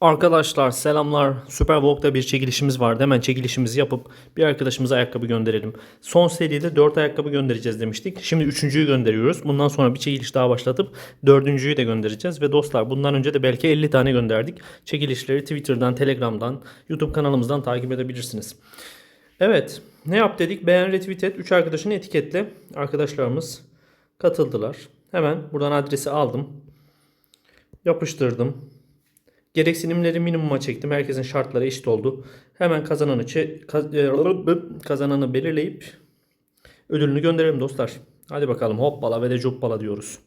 Arkadaşlar selamlar. Superwalk'ta bir çekilişimiz vardı. Hemen çekilişimizi yapıp bir arkadaşımıza ayakkabı gönderelim. Son seride 4 ayakkabı göndereceğiz demiştik. Şimdi 3.'yü gönderiyoruz. Bundan sonra bir çekiliş daha başlatıp 4.'yü de göndereceğiz. Ve dostlar bundan önce de belki 50 tane gönderdik. Çekilişleri Twitter'dan, Telegram'dan, YouTube kanalımızdan takip edebilirsiniz. Evet ne yap dedik? Beğen, retweet et. 3 arkadaşını etiketle. Arkadaşlarımız katıldılar. Hemen buradan adresi aldım. Yapıştırdım. Gereksinimleri minimuma çektim. Herkesin şartları eşit oldu. Hemen kazananı e, kazananı belirleyip ödülünü gönderelim dostlar. Hadi bakalım hoppala ve de cuppala diyoruz.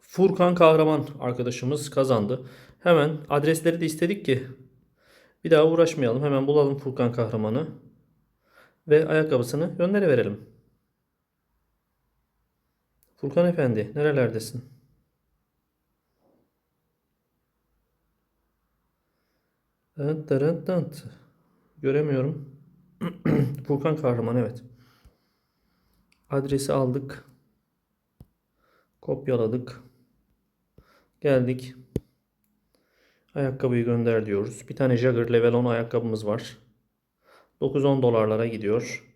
Furkan Kahraman arkadaşımız kazandı. Hemen adresleri de istedik ki bir daha uğraşmayalım. Hemen bulalım Furkan Kahraman'ı ve ayakkabısını gönderiverelim. Furkan Efendi nerelerdesin? Tı. Göremiyorum. Furkan Kahraman evet. Adresi aldık. Kopyaladık. Geldik. Ayakkabıyı gönder diyoruz. Bir tane Jagger Level 10 ayakkabımız var. 9-10 dolarlara gidiyor.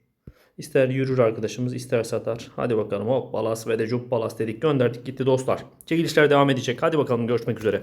İster yürür arkadaşımız ister satar. Hadi bakalım hop balas ve de cup balas dedik gönderdik gitti dostlar. Çekilişler devam edecek. Hadi bakalım görüşmek üzere.